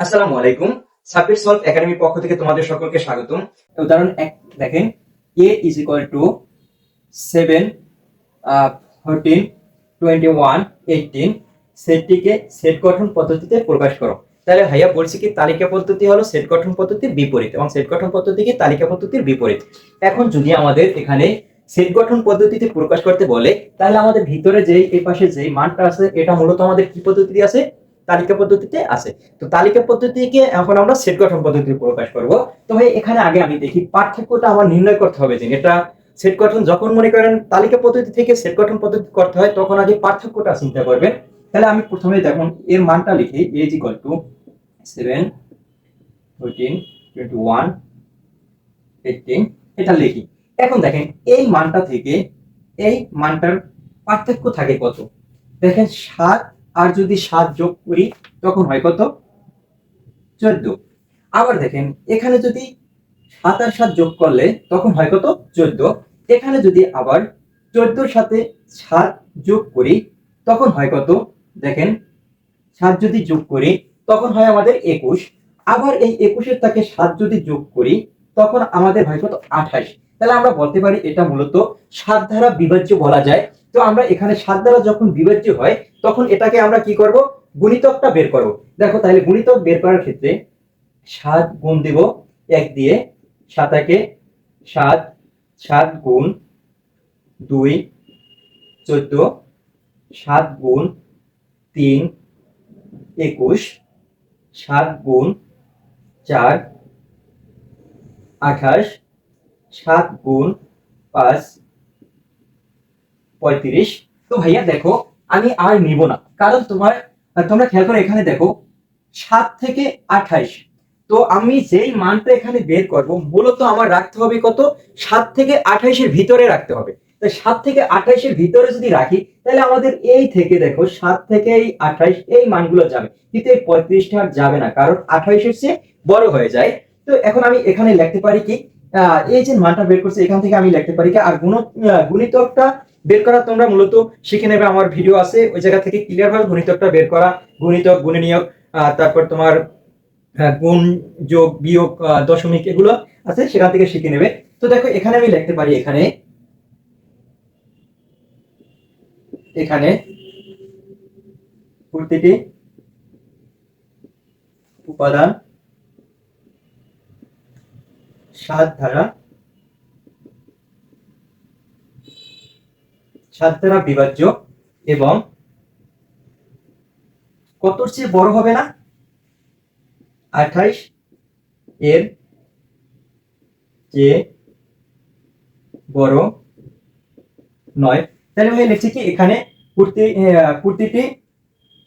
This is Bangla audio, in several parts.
আসসালামু আলাইকুম সাব্বির সলভ একাডেমির পক্ষ থেকে তোমাদের সকলকে স্বাগতম। উদাহরণ এক, দেখেন A is equal to seven fourteen twenty one eighteen সেটটিকে set গঠন পদ্ধতিতে প্রকাশ করো। তাহলে ভাইয়া বলছি কি, তালিকা পদ্ধতি হলো সেট গঠন পদ্ধতির বিপরীত এবং সেট গঠন পদ্ধতি কি, তালিকা পদ্ধতির বিপরীত। এখন যদি আমাদের এখানে সেট গঠন পদ্ধতিতে প্রকাশ করতে বলে, তাহলে আমাদের ভিতরে যেই, এই পাশে যেই মানটা আছে, এটা মূলত আমাদের কি পদ্ধতি আছে? তালিকা পদ্ধতিতে আছে। তো তালিকা পদ্ধতিকে এখন আমরা সেট গঠন পদ্ধতিতে প্রকাশ করব। তো ভাই, এখানে আগে আমি দেখি পার্থক্যটা আমার নির্ণয় করতে হবে যে এটা সেট গঠন যখন মনে করেন তালিকা পদ্ধতি থেকে সেট গঠন পদ্ধতি করতে হয়, তখন আগে পার্থক্যটা চিন্তা করবেন। তাহলে আমি প্রথমে দেখুন, এর মানটা লিখি as equal to seven fourteen twenty one eighteen এটা লিখি। এখন দেখেন, এই মানটা থেকে, এই মানটার পার্থক্য থাকে কত? দেখেন, সাত আর যদি সাত যোগ করি তখন হয় কত? চোদ্দ। আবার দেখেন, এখানে যদি সাত আর সাত যোগ করলে, তখন হয় কত? চোদ্দ। এখানে যদি আবার চোদ্দোর সাথে সাত যোগ করি, তখন হয় কত? দেখেন, সাত যদি যোগ করি, তখন হয় আমাদের একুশ। আবার এই একুশের তাকে সাত যদি যোগ করি, তখন আমাদের হয় কত? আঠাশ। তাহলে আমরা বলতে পারি এটা মূলত সাত দ্বারা বিভাজ্য বলা যায়। তো আমরা এখানে সাত দ্বারা যখন বিভাজ্য হয়, তখন এটাকে আমরা কি করব? গুণিতকটা বের করব। দেখো তাহলে গুণিতক বের করার ক্ষেত্রে সাত গুণ দেব এক দিয়ে সাতাকে সাত সাত গুণ দুই, চোদ্দ, সাত গুণ তিন, একুশ, সাত গুণ চার, আঠাশ সাত গুণ পাঁচ, পঁয়ত্রিশ। তো ভাইয়া দেখো, আমি আর নিব না। কারণ তোমার, তোমরা খেয়াল করে, এখানে দেখো, সাত থেকে আঠাইশ। তো আমি যেই মানটা এখানে বের করব, মূলত আমার রাখতে হবে কত? সাত থেকে আঠাইশের ভিতরে রাখতে হবে। তাই সাত থেকে আঠাইশের ভিতরে যদি রাখি, তাহলে আমাদের এই থেকে দেখো, সাত থেকে এই আঠাইশ, এই মানগুলো যাবে। কিন্তু এই পঁয়ত্রিশটা আর যাবে না, কারণ আঠাইশের চেয়ে বড় হয়ে যায়। তো এখন আমি এখানে লিখতে পারি কি? এই যে মানটা বের করছে, এখান থেকে আমি লিখতে পারি আর গুণ গুণিতকটা বের করা তোমরা মূলত শিখে নেবে, আমার ভিডিও আছে, ওই জায়গা থেকে ক্লিয়ার ভাবে গুণিতকটা বের করা, গুণিতক, গুণনীয়ক তারপর তোমার গুণ যোগ, বিয়োগ দশমিক, এগুলো আছে, সেখান থেকে শিখে নেবে। তো দেখো, এখানে আমি লিখতে পারি, এখানে এখানে প্রতিটি উপাদান সাত ধারা সাত ধারা বিভাজ্য এবং কতর চেয়ে বড় হবে না? আঠাইশ এর চেয়ে বড় নয়। তাহলে আমি লিখছি কি এখানে কুর্তি আহ, প্রতিটি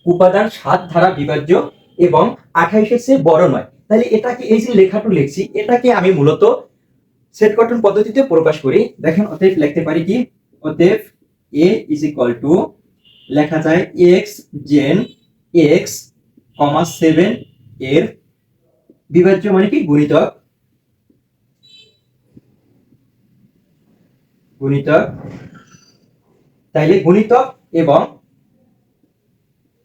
উপাদান সাত ধারা বিভাজ্য এবং আঠাইশের চেয়ে বড় নয়। তাহলে এটাকে এই যে লেখাটু লিখছি, এটাকে আমি মূলত সেট গঠন পদ্ধতিতে প্রকাশ করি। দেখেন, অতএব লিখতে পারি কি? অতএব এ ইজ ইকুয়াল টু লেখা যায় এক্স জেন এক্স কমা সেভেন এর বিভাজ্য মানে কি? গুণিতক গুণিতক, তাইলে গুণিতক এবং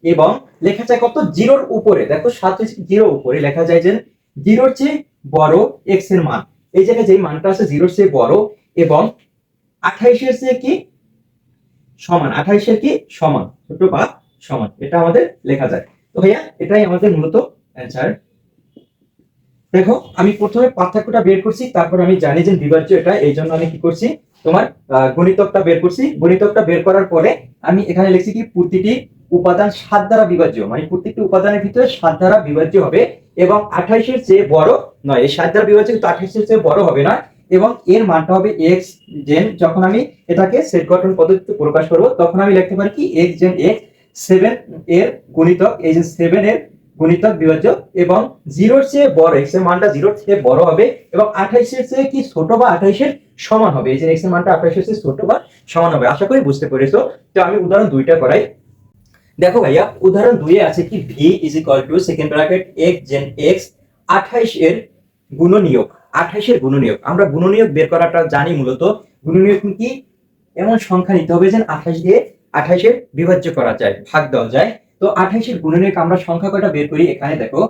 এবং লেখা যায় কত? জিরোর উপরে। দেখো, সাত জিরো উপরে। লেখা যায় যে জিরোর চেয়ে বড় এক্সের মান। এই জায়গায় যে মানটা আছে, জিরোর চেয়ে বড় এবং আঠাইশের চেয়ে কি? সমান। আঠাইশের কি? সমান। ছোট বা সমান। এটা আমাদের লেখা যায়। তো ভাইয়া, এটাই আমাদের মূলত অ্যান্সার দেখো, আমি প্রথমে পার্থক্যটা বের করছি, তারপর আমি জানি যে বিভাজ্য এটা, এই জন্য আমি কি করছি? তোমার গণিতকটা বের করছি। গণিতকটা বের করার পরে আমি এখানে লিখছি কি? প্রতিটি উপাদান সাত দ্বারা বিভাজ্য মানে প্রত্যেকটি উপাদানের ভিতরে সাত দ্বারা বিভাজ্য হবে এবং আঠাইশের চেয়ে বড় নয়। এই সাত দ্বারা বিভাজ্য কিন্তু আঠাইশের চেয়ে বড় হবে না এবং এর মানটা হবে এক্স জেন যখন আমি এটাকে সেট গঠন পদ্ধতিতে প্রকাশ করব, তখন আমি লিখতে পারি কি? এক্স জেন এক্স সেভেন এর গুণিতক, এই যে সেভেন এর গুণিতক বিভাজ্য এবং জিরোর চেয়ে বড় এক্সের মানটা জিরোর চেয়ে বড় হবে এবং আঠাইশের চেয়ে কি ছোট বা আঠাইশের সমান হবে? এই যে এক্সের মানটা আঠাইশের চেয়ে ছোট বা সমান হবে। আশা করি বুঝতে পেরেছ। তো আমি উদাহরণ দুইটা করাই। দেখো ভাইয়া, উদাহরণ দুইয়ে আছে কি V is equal to second bracket x gen x আঠাইশ এর গুণনীয়ক আঠাইশের গুণনীয়ক। আমরা গুণনীয়ক বের করাটা জানি মূলত। গুণনীয়ক কি? এমন সংখ্যা নিতে হবে যে আঠাইশ দিয়ে আঠাইশের বিভাজ্য করা যায়, ভাগ দেওয়া যায়। তো আঠাইশের গুণনীয়ক আমরা সংখ্যা কয়টা বের করি? এখানে দেখো।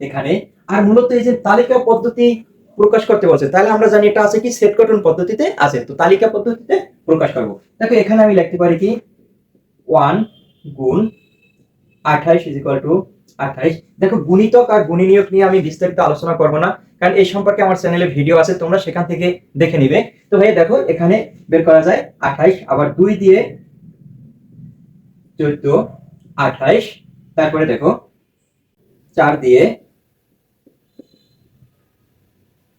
এখানে। আর মূলত এই যে তালিকা পদ্ধতি প্রকাশ করতে বলছে, তাহলে আমরা জানি এটা আছে কি? সেট গঠন পদ্ধতিতে আছে। তো তালিকা পদ্ধতিতে প্রকাশ করব। দেখো, এখানে আমি লিখতে পারি কি? ওয়ান গুণ আঠাইশ ইজ ইকুয়াল টু আঠাইশ। দেখো, গুণিতক আর গুণনীয়ক নিয়ে আমি বিস্তারিত আলোচনা করব না, কারণ এই সম্পর্কে আমার চ্যানেলে ভিডিও আছে, তোমরা সেখান থেকে দেখে নিবে। তো ভাই দেখো, এখানে বের করা যায় আঠাইশ, আবার দুই দিয়ে চোদ্দ, আঠাইশ, তারপরে দেখো, চার দিয়ে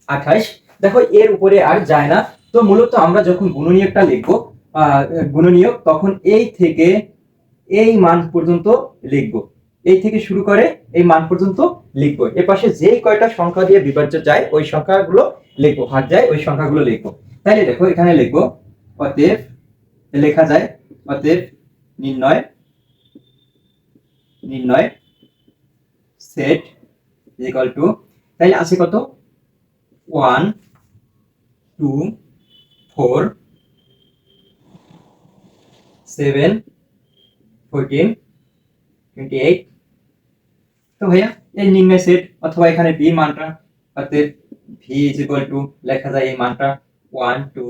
আঠাইশ। দেখো, এর উপরে আর যায় না। তো মূলত আমরা যখন গুণনীয়কটা লিখব গুণনীয়ক, তখন এই থেকে এই মান পর্যন্ত লিখব। এই থেকে শুরু করে এই মান পর্যন্ত লিখব। এ পাশে যেই কয়টা সংখ্যা দিয়ে বিভাজ্য যায়, ওই সংখ্যাগুলো লিখব, ভাগ যায়, ওই সংখ্যাগুলো লিখব। তাইলে দেখো, এখানে লিখব, অতএব লেখা যায়, অতএব নির্ণয় নির্ণয় সেট ইকুয়াল টু তাই আছে কত? One two four seven fourteen twenty eight তো ভাইয়া এই নিম্নে সেট অথবা এখানে বি মানটা অর্থাৎ ভি ইজ ইকুয়াল টু লেখা যায় এই মানটা one two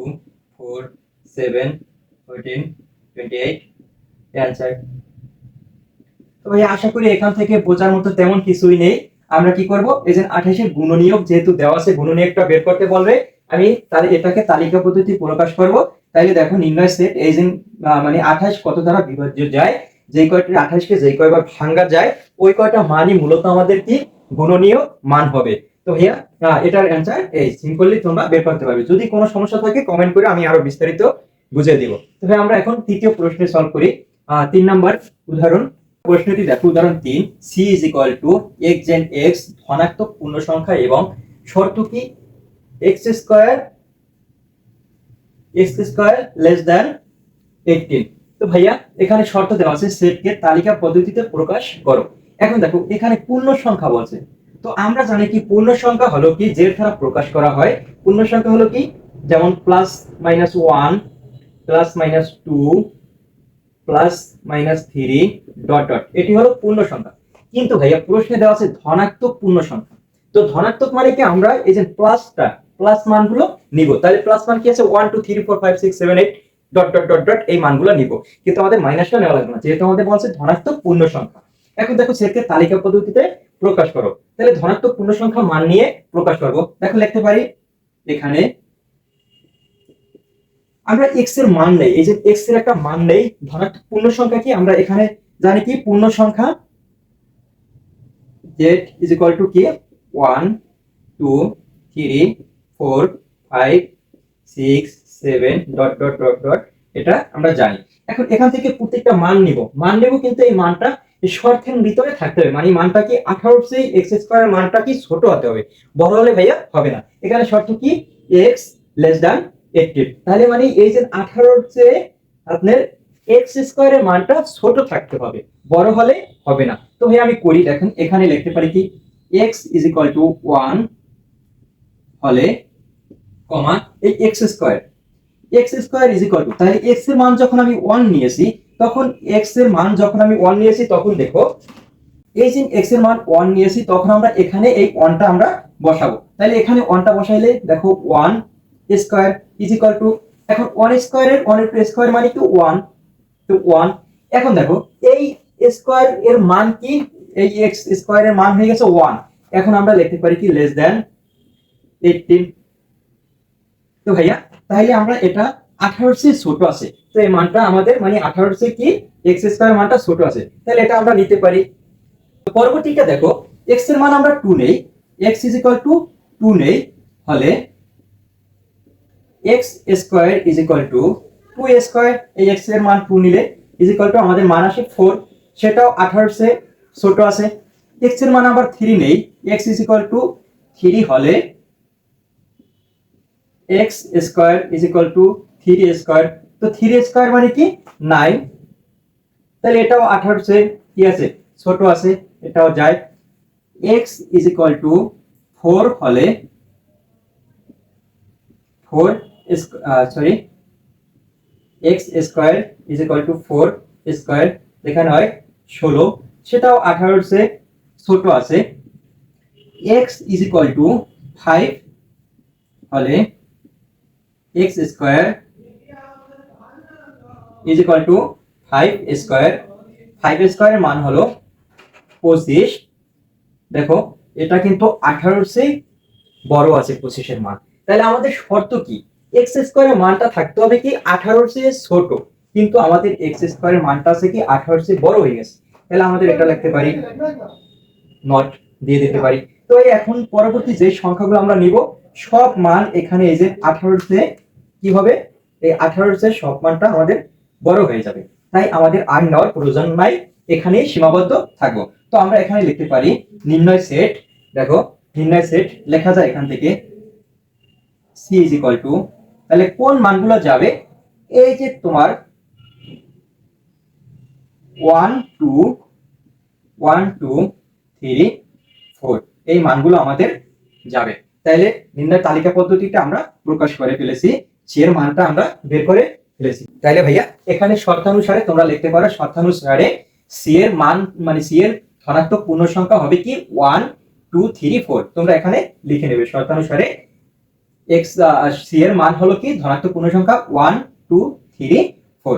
four seven fourteen twenty eight answer তো ভাই আশা করি এখান থেকে বোঝার মতো তেমন কিছুই নেই। আমরা কি করব? এই যে আঠাশের গুণনীয়ক যেহেতু দেওয়া আছে, গুণনীয়কটা বের করতে বলবে। আমি তাহলে এটাকে তালিকা পদ্ধতি প্রকাশ করব। তাইলে দেখো নির্ণয় সেট এই যে মানে আঠাশ কত দ্বারা বিভাজ্য যায়? যেই কয়টি আঠাশকে যেই কয়বার ভাঙ্গা যায়, ওই কয়টা মানই মূলত আমাদের কি? গুণনীয় মান হবে। তো ভাইয়া এটার অ্যান্সার এই সিম্পলি তোমরা বের করতে পারবে। যদি কোনো সমস্যা থাকে কমেন্ট করে আমি আরও বিস্তারিত বুঝিয়ে দিব। তবে আমরা এখন তৃতীয় প্রশ্নে সলভ করি। তিন নাম্বার উদাহরণ। প্রশ্নটি দেখো, উদাহরণ তিন C is equal to x gen x ধনাত্মক পূর্ণ সংখ্যা এবং শর্ত কি? X square x square less than eighteen তো ভাইয়া, এখানে শর্ত দেওয়া আছে সেটকে তালিকা পদ্ধতিতে প্রকাশ করো। এখন দেখো, এখানে পূর্ণ সংখ্যা বলছে। তো আমরা জানি কি পূর্ণ সংখ্যা হলো কি, যে দ্বারা প্রকাশ করা হয়। পূর্ণ সংখ্যা হলো কি? যেমন plus minus one plus minus two plus minus three dot dot এটি হলো পূর্ণ সংখ্যা। কিন্তু ভাইয়া, প্রশ্নে দেওয়া আছে ধনাত্মক পূর্ণ সংখ্যা। তো ধনাত্মক মানে কি? আমরা এই যে প্লাসটা প্লাস মানগুলো নিব। তাহলে প্লাস মান কি আছে? One two three four five six seven eight dot dot dot dot এই মানগুলো নিব। কিন্তু আমাদের মাইনাসটা নেওয়া লাগবে না, যেহেতু আমাদের বলছে ধনাত্মক পূর্ণ সংখ্যা। এখন দেখো সেটাকে তালিকা পদ্ধতিতে প্রকাশ করো। তাহলে ধনাত্মক পূর্ণ সংখ্যা মান নিয়ে প্রকাশ করব। দেখো লিখতে পারি, এখানে আমরা এক্সের মান নেই। এই যে এক্সের একটা মান নেই, ধনাত্মক পূর্ণ সংখ্যা কি? আমরা এখানে জানি কি? পূর্ণ সংখ্যা জেড ইজ ইকুয়াল টু কি? One two three four five six seven dot dot dot dot এটা আমরা জানি। এখন এখান থেকে প্রত্যেকটা মান নিব। মান নেব কিন্তু এই মানটা শর্তের ভিতরে থাকতে হবে। মানে মানটা কি আঠারো চেয়ে এক্স স্কোয়ার মানটা কি ছোট হতে হবে? বড় হলে ভাইয়া হবে না। এখানে শর্ত কি? X less than eighty. তাহলে মানে এই যে আঠারোর চেয়ে আপনার এক্স স্কোয়ারের মানটা ছোট থাকতে হবে। বড় হলে হবে না। তো ভাই আমি করি, দেখেন এখানে লিখতে পারি কি? X is equal to one হলে কমা এই x square. X square is equal to তাহলে এক্সের মান যখন আমি ওয়ান নিয়েছি, তখন এক্সের মান যখন আমি ওয়ান নিয়েছি, তখন দেখো, এই যে এক্সের মান ওয়ান নিয়েছি, তখন আমরা এখানে এই ওয়ানটা আমরা বসাবো। তাহলে এখানে ওয়ানটা বসাইলে, দেখো one square is equal to এখন ওয়ান স্কোয়ারের ওয়ান টু স্কোয়ার মানে কি ওয়ান তো ওয়ান এখন দেখো, এই স্কোয়ার এর মান কি? এই এক্স স্কোয়ার এর মান হয়ে গেছে ওয়ান এখন আমরা লিখতে পারি কি লেস দেন এইটিন তো ভাইয়া তাহলে আমরা এটা আঠারোর চেয়ে ছোট আছে। তো এই মানটা আমাদের মানে আঠারোর চেয়ে কি? এক্স স্কোয়ার মানটা ছোট আছে। তাহলে এটা আমরা নিতে পারি। পরবর্তীটা দেখো এক্সের মান আমরা টু নেই। X is equal to two নেই। হলে x square is equal to two square এই এক্সের মান টু নিলে ইজ ইকুয়াল টু আমাদের মান আসে ফোর সেটাও আঠারোর চেয়ে ছোট আছে। এক্সের মান আবার থ্রি নেই। X is equal to three হলে x square is equal to three square তো থ্রি স্কোয়ার মানে কি? নাইন তাহলে এটাও আঠারো চেয়ে কি আছে? ছোট আছে, এটাও যায়। X is equal to four হলে four sorry x square is equal to four square দেখানো হয় ষোলো। সেটাও আঠারোর ছোট আছে। X is equal to five হলে x square is equal to five square five স্কোয়ারের মান হলো পঁচিশ। দেখো, এটা কিন্তু আঠারোর চেয়ে বড় আছে পঁচিশের মান। তাহলে আমাদের শর্ত কি? এক্স স্কোয়ারের মানটা থাকতে হবে কি আঠারোর চেয়ে ছোট। কিন্তু আমাদের এক্স স্কোয়ারের মানটা আছে কি আঠারোর চেয়ে বড় হয়ে গেছে। তাহলে আমাদের এটা লিখতে পারি নট দিয়ে দিতে পারি। তো এই এখন পরবর্তী যে সংখ্যাগুলো আমরা নিব সব মান এখানে এই যে আঠারোর চেয়ে কি হবে? এই আঠারোর চেয়ে সব মানটা আমাদের বড় হয়ে যাবে। তাই আমাদের আর নেওয়ার প্রয়োজন নাই, এখানেই সীমাবদ্ধ থাকব। তো আমরা এখানে লিখতে পারি নির্ণয় সেট। দেখো, নির্ণয় সেট লেখা যায় এখান থেকে। সি ইজ ইকুয়াল টু তাহলে কোন মানগুলো যাবে? এই যে তোমার one two one two three four এই মানগুলো আমাদের যাবে। তাইলে নির্ণয় তালিকা পদ্ধতিটা আমরা প্রকাশ করে ফেলেছি এর মানটা আমরা বের করে ফেলেছি। তাইলে ভাইয়া, এখানে শর্তানুসারে তোমরা লিখতে পারো, শর্তানুসারে সি এর মান মানে সি এর ধনাত্মক পূর্ণ সংখ্যা হবে কি? ওয়ান টু থ্রি ফোর তোমরা এখানে লিখে নেবে, শর্তানুসারে এক্স সি এর মান হলো কি? ধনাত্মক পূর্ণ সংখ্যা ওয়ান টু থ্রি ফোর